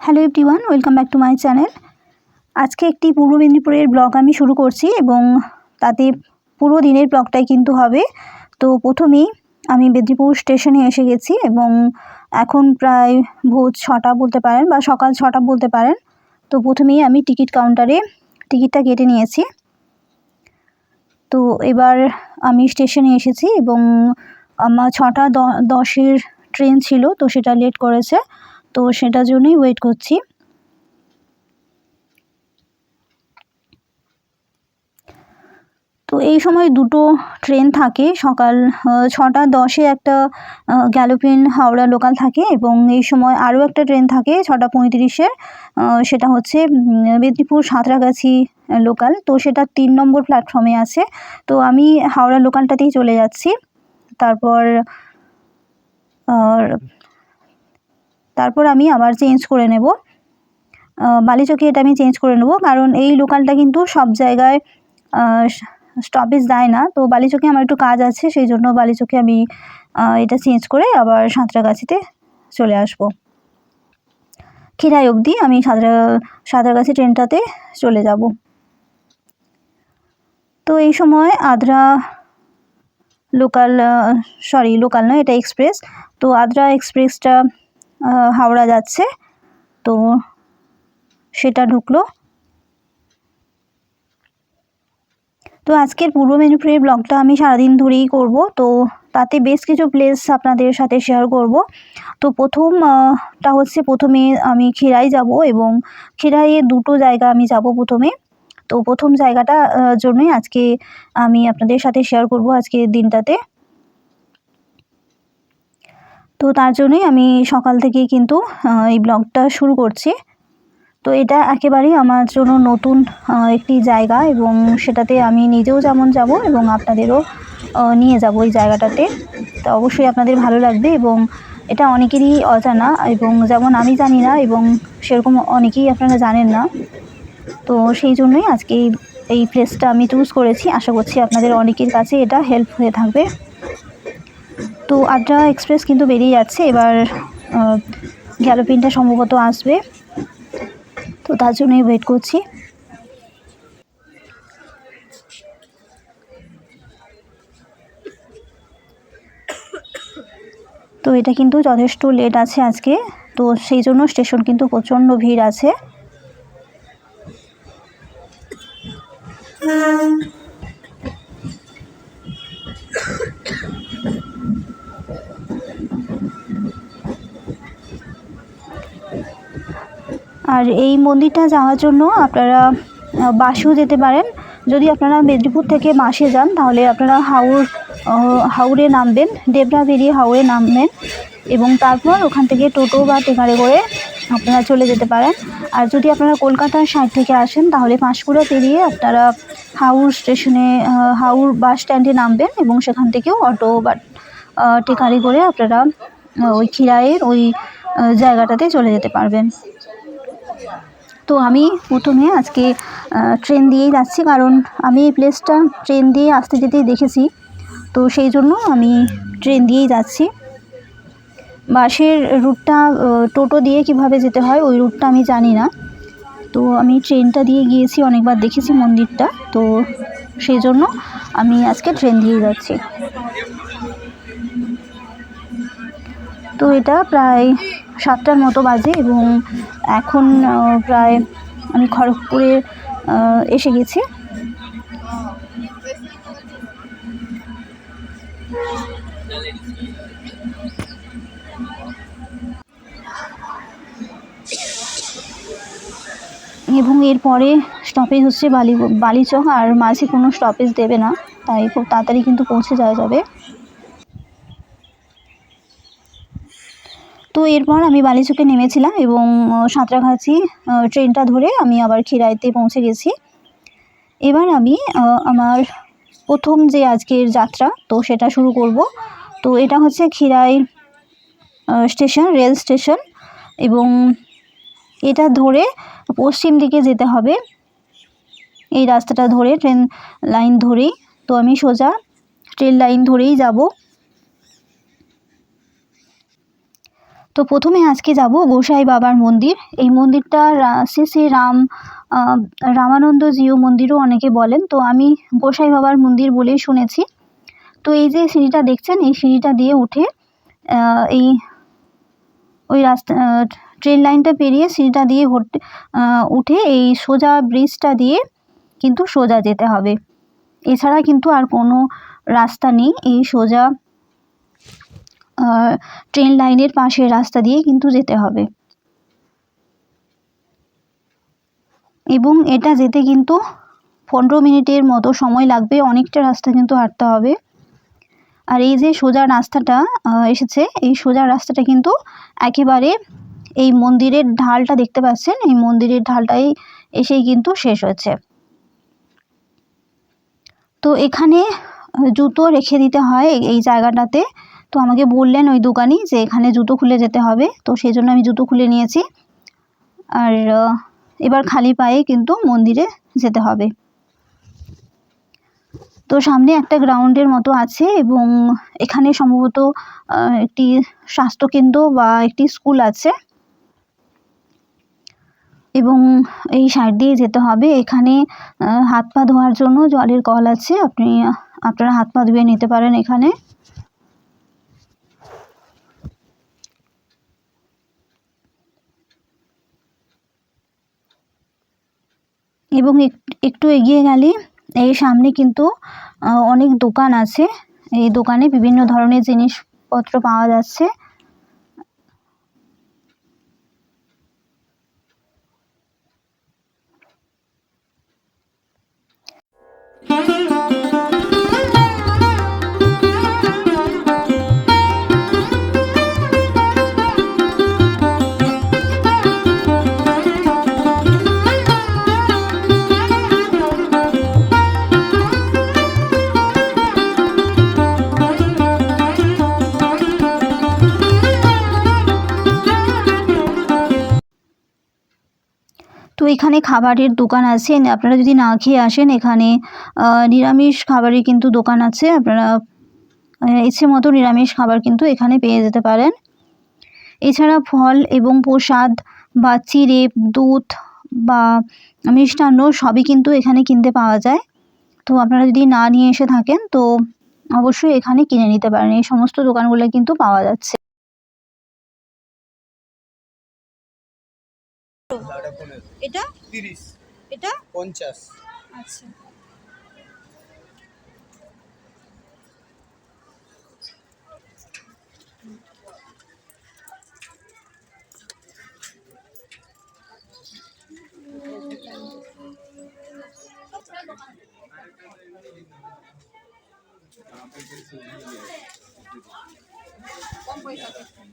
Hello everyone welcome back to my channel আজকে একটি পূর্ব মেদিনীপুরের ব্লগ আমি শুরু করছি এবং তাতে পুরো দিনের ব্লগটাই কিন্তু হবে। তো প্রথমেই আমি মেদিনীপুর স্টেশনে এসে গেছি এবং এখন প্রায় ভোজ ছটা বলতে পারেন বা সকাল ছটা বলতে পারেন। তো প্রথমেই আমি টিকিট কাউন্টারে টিকিটটা কেটে নিয়েছি। তো এবার আমি স্টেশনে এসেছি এবং আমার ছটা দশের ট্রেন ছিল, তো সেটা লেট করেছে। তো সেটার জন্যই ওয়েট করছি। তো এই সময় দুটো ট্রেন থাকে, সকাল ছটা দশে একটা গ্যালোপিন হাওড়া লোকাল থাকে এবং এই সময় আরও একটা ট্রেন থাকে ছটা পঁয়ত্রিশের সেটা হচ্ছে মেদিনীপুর সাঁতরাগাছি লোকাল তো সেটা তিন নম্বর প্ল্যাটফর্মে আছে। তো আমি হাওড়া লোকালটাতেই চলে যাচ্ছি। তারপর তারপর আমি আবার চেঞ্জ করে নেব। বালিচকে এটা আমি চেঞ্জ করে নেব, কারণ এই লোকালটা কিন্তু সব জায়গায় স্টপেজ দেয় না। তো বালিচকে আমার একটু কাজ আছে, সেই জন্য বালিচকে আমি এটা চেঞ্জ করে আবার সাঁতরাগাছিতে চলে আসব। খিরাই অবধি আমি সাঁতরা, সাঁতরাগাছি ট্রেনটাতে চলে যাব। তো এই সময় আদ্রা লোকাল সরি লোকাল নয়, এটা এক্সপ্রেস তো আদ্রা এক্সপ্রেসটা হাওড়া যাচ্ছে। তো সেটা ঢুকলো। তো আজকের পূর্ব মেদিনীপুরের ব্লগটা আমি সারাদিন ধরেই করব। তো তাতে বেশ কিছু প্লেস আপনাদের সাথে শেয়ার করব। তো প্রথমটা হচ্ছে প্রথমে আমি খিরাই যাব এবং খিরাইয়ে দুটো জায়গা আমি যাব প্রথমে। তো প্রথম জায়গাটা জন্যই আজকে আমি আপনাদের সাথে শেয়ার করব আজকের দিনটাতে। তো তার জন্যই আমি সকাল থেকেই কিন্তু এই ব্লগটা শুরু করছি। তো এটা একেবারেই আমার জন্য নতুন একটি জায়গা এবং সেটাতে আমি নিজেও যেমন যাব এবং আপনাদেরও নিয়ে যাব ওই জায়গাটাতে। তো অবশ্যই আপনাদের ভালো লাগবে এবং এটা অনেকেরই অজানা এবং যেমন আমি জানি না এবং সেরকম অনেকেই আপনারা জানেন না। তো সেই জন্যই আজকে এই এই প্লেসটা আমি চুজ করেছি। আশা করছি আপনাদের অনেকের কাছে এটা হেল্প হয়ে থাকবে। তো আদ্রা এক্সপ্রেস কিন্তু বেরিয়ে যাচ্ছে। এবার গ্যালোপিনটা সম্ভবত আসবে। তো তার জন্যই ওয়েট করছি। তো এটা কিন্তু যথেষ্ট লেট আছে আজকে। তো সেই জন্য স্টেশন কিন্তু প্রচণ্ড ভিড় আছে। আর এই মন্দিরটা যাওয়ার জন্য আপনারা বাসেও যেতে পারেন। যদি আপনারা মেদিনীপুর থেকে বাসে যান, তাহলে আপনারা হাওড় হাওড়ে নামবেন ডেবরা বেরিয়ে হাওড়ে নামবেন এবং তারপর ওখান থেকে টোটো বা টেকারে করে আপনারা চলে যেতে পারেন। আর যদি আপনারা কলকাতার সাইড থেকে আসেন, তাহলে পাঁশকুড়া পেরিয়ে আপনারা হাওড় স্টেশনে হাওড় বাস স্ট্যান্ডে নামবেন এবং সেখান থেকেও অটো বা টেকারি করে আপনারা ওই খিরাইয়ের ওই জায়গাটাতে চলে যেতে পারবেন। তো আমি প্রথমে আজকে ট্রেন দিয়েই যাচ্ছি কারণ আমি এই প্লেসটা ট্রেন দিয়ে আসতে যেতেই দেখেছি। তো সেই জন্য আমি ট্রেন দিয়েই যাচ্ছি। বাসের রুটটা টোটো দিয়ে কীভাবে যেতে হয় ওই রুটটা আমি জানি না। তো আমি ট্রেনটা দিয়ে গিয়েছি, অনেকবার দেখেছি মন্দিরটা। তো সেই জন্য আমি আজকে ট্রেন দিয়ে যাচ্ছি। তো এটা প্রায় সাতটার মতো বাজে এবং এখন প্রায় আমি খড়গপুরে এসে গেছি। এবং এরপরে স্টপেজ হচ্ছে বালি, বালিচক, আর মাঝে কোনো স্টপেজ দেবে না, তাই খুব তাড়াতাড়ি কিন্তু পৌঁছে যাওয়া যাবে। তো এরপর আমি বালিচকে নেমেছিলাম এবং সাঁতরাগাছি ট্রেনটা ধরে আমি আবার খিরাইতে পৌঁছে গেছি। এবার আমি আমার প্রথম যে আজকের যাত্রা, তো সেটা শুরু করব। তো এটা হচ্ছে খিরাই স্টেশন, রেল স্টেশন এবং এটা ধরে পশ্চিম দিকে যেতে হবে। এই রাস্তাটা ধরে, ট্রেন লাইন ধরেই। তো আমি সোজা ট্রেন লাইন ধরেই যাব। তো প্রথমে আজকে যাব গোসাই বাবার মন্দির। এই মন্দিরটা শ্রী শ্রী রাম রামানন্দ জিও মন্দিরও অনেকে বলেন। তো আমি গোসাই বাবার মন্দির বলেই শুনেছি। তো এই যে সিঁড়িটা দেখছেন, এই সিঁড়িটা দিয়ে উঠে এই, ওই রাস্তা ট্রেন লাইনটা পেরিয়ে সিঁড়িটা দিয়ে উঠে এই সোজা ব্রিজটা দিয়ে কিন্তু সোজা যেতে হবে। এছাড়া কিন্তু আর কোনো রাস্তা নেই। এই সোজা ট্রেন লাইনের পাশের রাস্তা দিয়ে কিন্তু যেতে হবে। এবং এটা যেতে কিন্তু পনেরো মিনিটের মতো সময় লাগবে, অনেকটা রাস্তা কিন্তু হাঁটতে হবে। আর এই যে সোজা রাস্তাটা এসেছে, এই সোজা রাস্তাটা কিন্তু একেবারে এই মন্দিরের ঢালটা দেখতে পাচ্ছেন, এই মন্দিরের ঢালটাই এসেই কিন্তু শেষ হয়েছে। তো এখানে জুতো রেখে দিতে হয় এই জায়গাটাতে। তো আমাকে বললেন ওই দোকানি যে এখানে জুতো খুলে যেতে হবে। তো সেই জন্য আমি জুতো খুলে নিয়েছি। আর এবার খালি পায়ে কিন্তু মন্দিরে যেতে হবে। তো সামনে একটা গ্রাউন্ডের মতো আছে এবং এখানে সম্ভবত একটি স্বাস্থ্যকেন্দ্র বা একটি স্কুল আছে। এবং এই সাইড দিয়ে যেতে হবে। এখানে হাত পা ধোয়ার জন্য জলের কল আছে। আপনি, আপনারা হাত পা ধুয়ে নিতে পারেন এখানে। এবং এক- একটু এগিয়ে গেলে এই সামনে কিন্তু অনেক দোকান আছে। এই দোকানে বিভিন্ন ধরনের জিনিসপত্র পাওয়া যাচ্ছে। তো এখানে খাবারের দোকান আছে। আপনারা যদি না খেয়ে আসেন, এখানে নিরামিষ খাবারের কিন্তু দোকান আছে। আপনারা ইচ্ছে মতো নিরামিষ খাবার কিন্তু এখানে পেয়ে যেতে পারেন। এছাড়া ফল এবং প্রসাদ বা চিড়ে, দুধ বা মিষ্টান্ন সবই কিন্তু এখানে কিনতে পাওয়া যায়। তো আপনারা যদি না নিয়ে এসে থাকেন, তো অবশ্যই এখানে কিনে নিতে পারেন। এই সমস্ত দোকানগুলো কিন্তু পাওয়া যাচ্ছে। এটা? তিরিশ। এটা? পঞ্চাশ। আচ্ছা।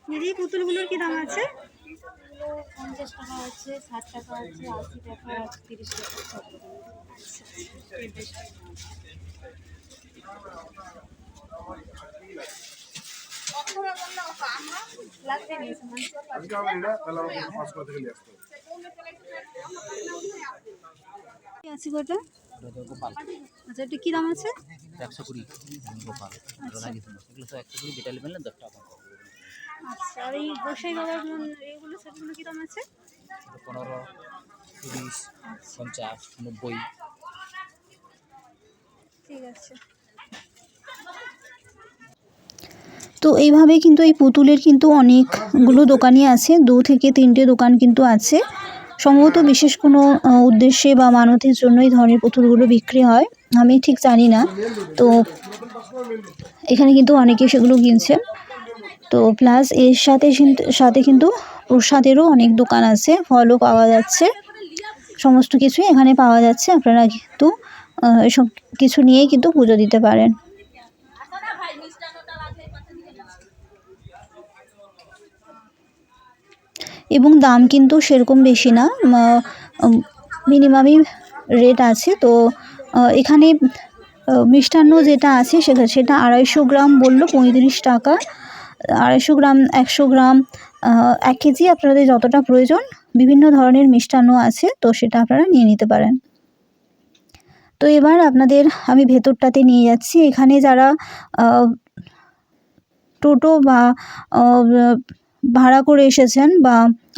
দিদি পুতুলগুলোর কি দাম আছে? পঞ্চাশ টাকা আছে ষাট টাকা আছে আশি টাকা আছে তিরিশ টাকা। সব আছে আচ্ছা এটা কি দাম আছে? একশো কুড়ি গোপাল। এগুলো সব একশো কুড়ি যেটা নেবেন দশ টাকা। আচ্ছা আর এই গোসাই বাবার এইগুলো সেগুলো আছে? পনেরো তিরিশ পঞ্চাশ নব্বই। ঠিক আছে। তো এইভাবে কিন্তু এই পুতুলের কিন্তু অনেকগুলো দোকানই আছে দু থেকে তিনটে দোকান কিন্তু আছে। সম্ভবত বিশেষ কোনো আহ, উদ্দেশ্যে বা মানতের জন্য এই ধরনের পুতুলগুলো বিক্রি হয় আমি ঠিক জানি না। তো এখানে কিন্তু অনেকে সেগুলো কিনছে। তো প্লাস এর সাথে কিন্তু- সাথে কিন্তু প্রসাদেরও অনেক দোকান আছে, ফলও পাওয়া যাচ্ছে। সমস্ত কিছুই এখানে পাওয়া যাচ্ছে, আপনারা কিন্তু এসব কিছু নিয়েই কিন্তু পুজো দিতে পারেন। এবং দাম কিন্তু সেরকম বেশি না মিনিমামই রেট আছে। তো এখানে মিষ্টান্ন যেটা আছে, সেটা সেটা আড়াইশো গ্রাম বলল পঁয়ত্রিশ টাকা। আড়াইশো গ্রাম, একশো গ্রাম এক কেজি আপনাদের যতটা প্রয়োজন, বিভিন্ন ধরনের মিষ্টান্ন আছে, তো সেটা আপনারা নিয়ে নিতে পারেন। তো এবার আপনাদের আমি ভেতরটাতে নিয়ে যাচ্ছি। এখানে যারা টোটো বা ভাড়া করে এসেছেন বা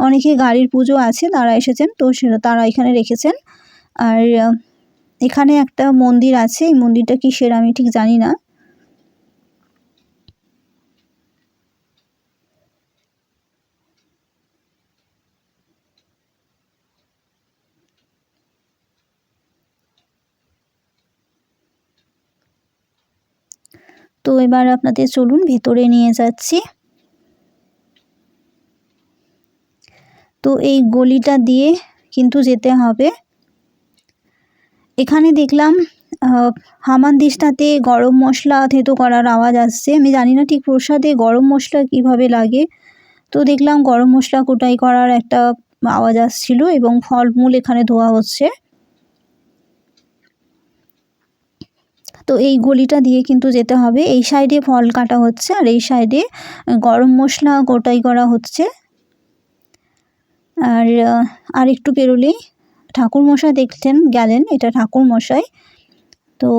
অনেকে গাড়ির পুজো আছে, তারা এসেছেন, তো সেটা তারা এখানে রেখেছেন। আর, এখানে একটা মন্দির আছে, এই মন্দিরটা কিসের আমি ঠিক জানি না। তো এবার আপনাদের চলুন ভেতরে নিয়ে যাচ্ছি। তো এই গলিটা দিয়ে কিন্তু যেতে হবে। এখানে দেখলাম হামানদিস্তাতে গরম মশলা, থেতো করার আওয়াজ আসছে। আমি জানি না ঠিক প্রসাদে গরম মশলা কীভাবে লাগে। তো দেখলাম গরম মশলা কোটাই করার একটা আওয়াজ আসছিল এবং ফলমূল এখানে ধোয়া হচ্ছে। তো এই গলিটা দিয়ে কিন্তু যেতে হবে। এই সাইডে ফল কাটা হচ্ছে আর এই সাইডে গরম মশলা গোটাই করা হচ্ছে। আর আর একটু পেরোলেই ঠাকুর মশাই দেখছেন, গেলেন, এটা ঠাকুর মশাই তো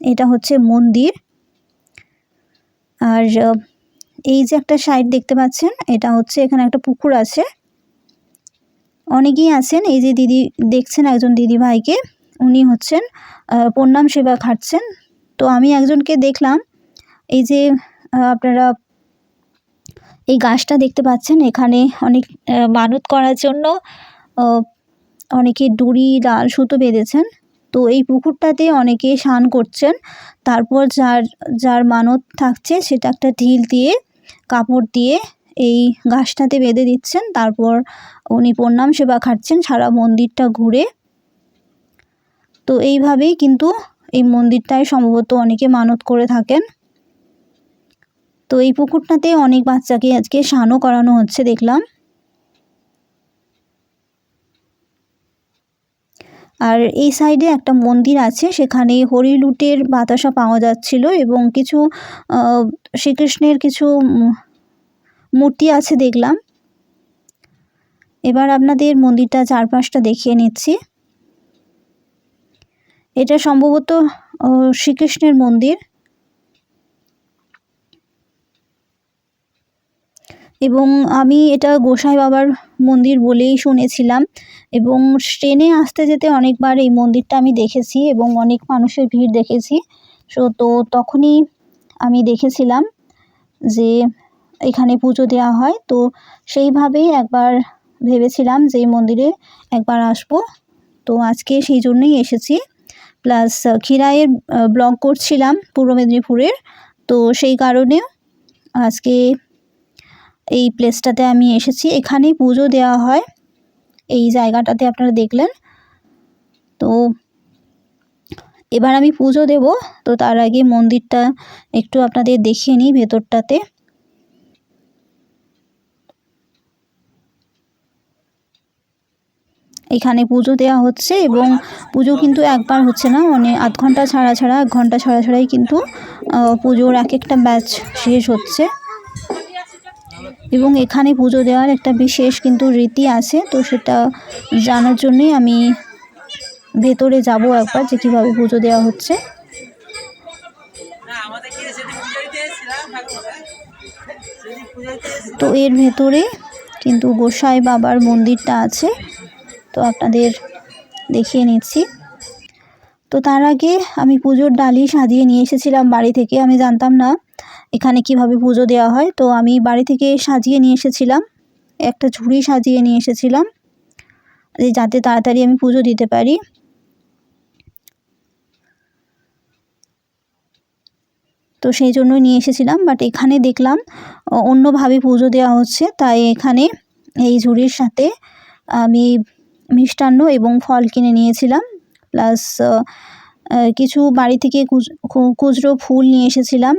এটা হচ্ছে মন্দির। আর এই যে একটা সাইড দেখতে পাচ্ছেন, এটা হচ্ছে এখানে একটা পুকুর আছে। অনেকেই আছেন, এই যে দিদি দেখছেন একজন দিদি ভাইকে উনি হচ্ছেন প্রণাম সেবা খাটছেন। তো আমি একজনকে দেখলাম, এই যে আপনারা এই গাছটা দেখতে পাচ্ছেন, এখানে অনেক মানত করার জন্য অনেকে দড়ি ডাল সুতো বেঁধেছেন। তো এই পুকুরটাতে অনেকে স্নান করছেন, তারপর যার যার মানত থাকছে, সেটা একটা ঢিল দিয়ে, কাপড় দিয়ে এই গাছটাতে বেঁধে দিচ্ছেন। তারপর উনি প্রণাম সেবা খাটছেন, সারা মন্দিরটা ঘুরে। তো এইভাবেই কিন্তু এই মন্দিরটায় সম্ভবত অনেকে মানত করে থাকেন। তো এই পুকুরটাতে অনেক বাচ্চাকে আজকে স্নানও করানো হচ্ছে, দেখলাম। আর এই সাইডে একটা মন্দির আছে, সেখানে হরিলুটের বাতাসা পাওয়া যাচ্ছিল এবং কিছু শ্রীকৃষ্ণের কিছু মূর্তি আছে, দেখলাম। এবার আপনাদের মন্দিরটা চারপাশটা দেখিয়ে নিচ্ছি। এটা সম্ভবত শ্রীকৃষ্ণের মন্দির। এবং আমি এটা গোসাই বাবার মন্দির বলেই শুনেছিলাম। এবং ট্রেনে আসতে যেতে অনেকবার এই মন্দিরটা আমি দেখেছি এবং অনেক মানুষের ভিড় দেখেছি। সো, তো তখনই আমি দেখেছিলাম যে এখানে পুজো দেওয়া হয়। তো সেইভাবেই একবার ভেবেছিলাম যে মন্দিরে একবার আসব। তো আজকে সেই জন্যই এসেছি। প্লাস খিরাইয়ের ব্লগ করছিলাম পূর্ব মেদিনীপুরের। তো সেই কারণে আজকে এই প্লেসটাতে আমি এসেছি। এখানেই পুজো দেওয়া হয়। এই জায়গাটাতে আপনারা দেখলেন। তো এবার আমি পুজো দেব। তো তার আগে মন্দিরটা একটু আপনাদের দেখিয়ে নিই ভেতরটাতে। এখানে পুজো দেওয়া হচ্ছে এবং পুজো কিন্তু একবার হচ্ছে না মানে আধ ঘণ্টা ছাড়া ছাড়া, এক ঘণ্টা ছাড়া ছাড়াই কিন্তু পুজোর এক একটা ব্যাচ শেষ হচ্ছে। এবং এখানে পুজো দেওয়ার একটা বিশেষ কিন্তু রীতি আছে, তো সেটা জানার জন্যই আমি ভেতরে যাব একবার যে কীভাবে পুজো দেওয়া হচ্ছে। তো এর ভেতরে কিন্তু গোসাই বাবার মন্দিরটা আছে। তো আপনাদের দেখিয়ে নিচ্ছি। তো তার আগে আমি পুজোর ডালি সাজিয়ে নিয়ে এসেছিলাম বাড়ি থেকে, আমি জানতাম না এখানে কীভাবে পুজো দেওয়া হয়। তো আমি বাড়ি থেকে সাজিয়ে নিয়ে এসেছিলাম, একটা ঝুড়ি সাজিয়ে নিয়ে এসেছিলাম যাতে তাড়াতাড়ি আমি পুজো দিতে পারি। তো সেই জন্যই নিয়ে এসেছিলাম বাট এখানে দেখলাম অন্যভাবে পুজো দেওয়া হচ্ছে, তাই এখানে এই ঝুড়ির সাথে আমি মিষ্টান্ন এবং ফল কিনে নিয়েছিলাম। প্লাস কিছু বাড়ি থেকে খুচরো ফুল নিয়ে এসেছিলাম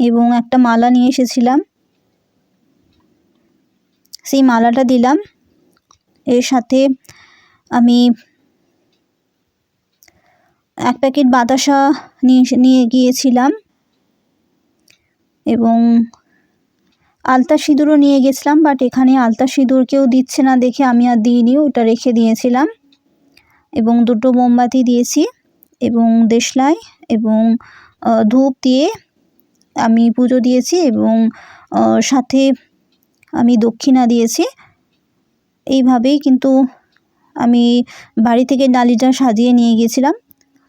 এবং একটা মালা নিয়ে এসেছিলাম। সেই মালাটা দিলাম। এর সাথে আমি এক প্যাকেট বাতাসা নিয়ে নিয়ে গিয়েছিলাম এবং আলতা সিঁদুরও নিয়ে গেছিলাম বাট এখানে আলতা সিঁদুর কেউ দিচ্ছে না দেখে আমি আর দিইনি, ওটা রেখে দিয়েছিলাম। এবং দুটো মোমবাতি দিয়েছি, এবং দেশলাই, এবং ধূপ দিয়ে আমি পুজো দিয়েছি, এবং সাথে আমি দক্ষিণা দিয়েছি। এইভাবেই কিন্তু আমি বাড়ি থেকে ডালিটা সাজিয়ে নিয়ে গেছিলাম।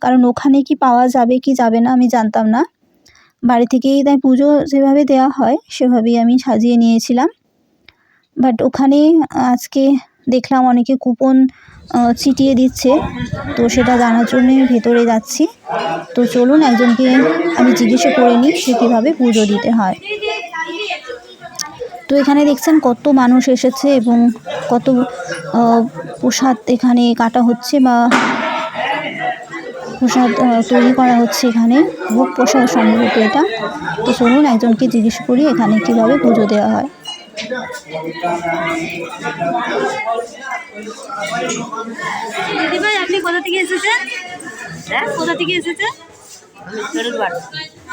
কারণ ওখানে কি পাওয়া যাবে কি যাবে না আমি জানতাম না। বাড়ি থেকেই তাই পুজো যেভাবে দেওয়া হয়, সেভাবেই আমি সাজিয়ে নিয়েছিলাম। বাট ওখানে আজকে দেখলাম অনেকে কুপন ছিটিয়ে দিচ্ছে। তো সেটা জানার জন্যে ভেতরে যাচ্ছি। তো চলুন একজনকে আমি জিজ্ঞেস করে নিই সে কীভাবে পুজো দিতে হয়। তো এখানে দেখছেন কত মানুষ এসেছে এবং কত প্রসাদ এখানে কাটা হচ্ছে বা প্রসাদ তৈরি করা হচ্ছে এখানে। ভোগ প্রসাদ সম্ভবত এটা। তো চলুন একজনকে জিজ্ঞেস করি এখানে কীভাবে পুজো দেওয়া হয়। দিদিভাই আপনি কোথা থেকে এসেছেন? হ্যাঁ কোথা থেকে এসেছেন?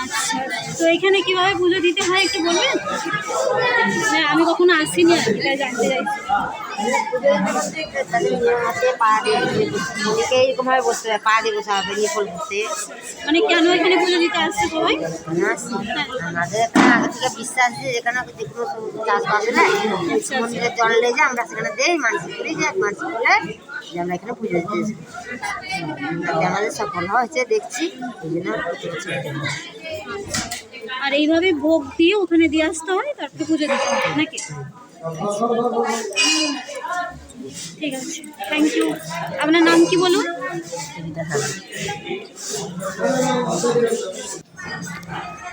আচ্ছা তো এখানে কীভাবে পুজো দিতে হয় একটু বলবেন? আমি কখনো আসিনি আর কি, তাই জানতে চাইছি। তাদের পা দিয়ে অনেকে এরকমভাবে বসতে হবে পা দিয়ে বসা হবে নিপল বসে মানে কেন এখানে পুজো দিতে আসছে সবাই? আমাদের এখানে আগে থেকে বিশ্বাস যে যেখানে যে কোনো চাষবাস হলে মন্দিরে জল নিয়ে যায় আমরা সেখানে দেই মানসিক করি যে মানসিক করলে যে আমরা এখানে পুজো দিতে এসেছি আমাদের সফল হয়েছে দেখছি এই জন্য। আর এইভাবে ভোগ দিয়ে ওখানে দিয়ে আসতে হয়? তারপরে পুজো দিতে হয় নাকি? থ্যাংক ইউ আপনার নাম কি বলুন?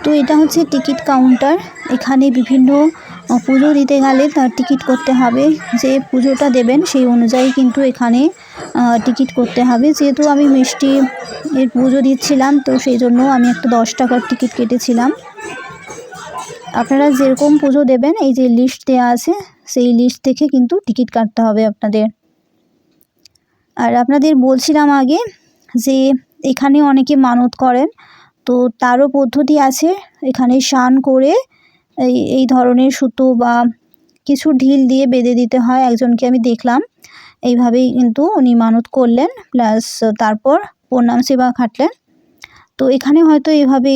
তো এটা হচ্ছে টিকিট কাউন্টার। এখানে বিভিন্ন পুজো দিতে গেলে তার টিকিট করতে হবে। যে পুজোটা দেবেন সেই অনুযায়ী কিন্তু এখানে টিকিট করতে হবে। যেহেতু আমি মিষ্টি এর পুজো দিচ্ছিলাম, তো সেই জন্য আমি একটা দশ টাকার টিকিট কেটেছিলাম। আপনারা যেরকম পুজো দেবেন, এই যে লিস্ট দেওয়া আছে, সেই লিস্ট থেকে কিন্তু টিকিট কাটতে হবে আপনাদের। আর আপনাদের বলছিলাম আগে যে এখানে অনেকে মানত করেন, তো তারও পদ্ধতি আছে, এখানে স্নান করে এই এই ধরনের সুতো বা কিছু ঢিল দিয়ে বেঁধে দিতে হয়, একজনকে আমি দেখলাম, এইভাবেই কিন্তু উনি মানত করলেন প্লাস তারপর প্রণাম সেবা খাটলেন। তো এখানে হয়তো এভাবে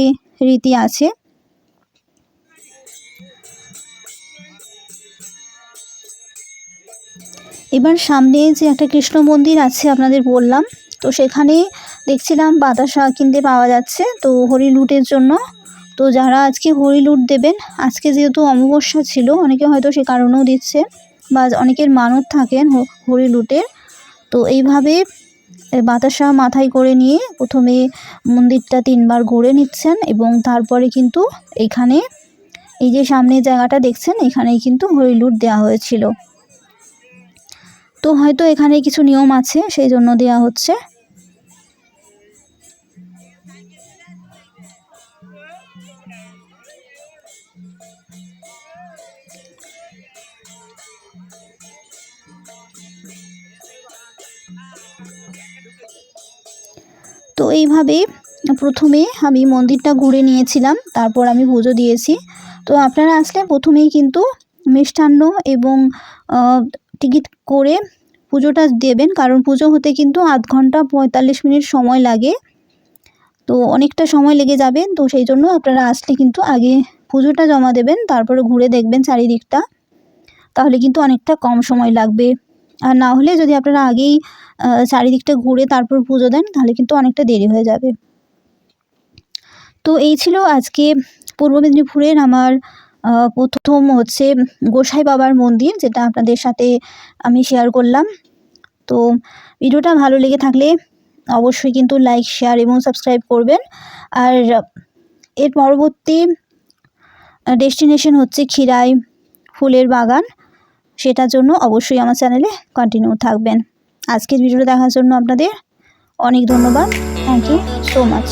রীতি আছে। এবার সামনে যে একটা কৃষ্ণ মন্দির আছে আপনাদের বললাম, তো সেখানে দেখছিলাম বাতাসা কিনতে পাওয়া যাচ্ছে, তো হরিলুটের জন্য। তো যারা আজকে হরিলুট দেবেন, আজকে যেহেতু অমাবস্যা ছিল, অনেকে হয়তো সে কারণেও দিচ্ছে, বা অনেকের মানত থাকেন হ- হরিলুটের তো এইভাবে বাতাসা মাথায় করে নিয়ে প্রথমে মন্দিরটা তিনবার ঘুরে নিচ্ছেন এবং তারপরে কিন্তু এখানে এই যে সামনের জায়গাটা দেখছেন, এখানেই কিন্তু হরিলুট দেওয়া হয়েছিল। তো হয়তো এখানে কিছু নিয়ম আছে, সেই জন্য দেওয়া হচ্ছে। তো এইভাবে প্রথমে আমি মন্দিরটা ঘুরে নিয়েছিলাম, তারপর আমি পুজো দিয়েছি। তো আপনারা আসলে প্রথমেই কিন্তু মিষ্টান্ন এবং টিকিট করে পুজোটা দেবেন, কারণ পুজো হতে কিন্তু আধ ঘণ্টা পঁয়তাল্লিশ মিনিট সময় লাগে। তো অনেকটা সময় লেগে যাবে, তো সেই জন্য আপনারা আসলে কিন্তু আগে পুজোটা জমা দেবেন, তারপরে ঘুরে দেখবেন চারিদিকটা। তাহলে কিন্তু অনেকটা কম সময় লাগবে। আর না হলে যদি আপনারা আগেই চারিদিকটা ঘুরে তারপর পুজো দেন, তাহলে কিন্তু অনেকটা দেরি হয়ে যাবে। তো এই ছিল আজকে পূর্ব মেদিনীপুরের আমার প্রথম হচ্ছে গোসাই বাবার মন্দির, যেটা আপনাদের সাথে আমি শেয়ার করলাম। তো ভিডিওটা ভালো লেগে থাকলে অবশ্যই কিন্তু লাইক শেয়ার এবং সাবস্ক্রাইব করবেন। আর এর পরবর্তী ডেস্টিনেশন হচ্ছে ক্ষীরাই ফুলের বাগান। সেটার জন্য অবশ্যই আমার চ্যানেলে কন্টিনিউ থাকবেন। আজকের ভিডিওটা দেখার জন্য আপনাদের অনেক ধন্যবাদ। Thank you so much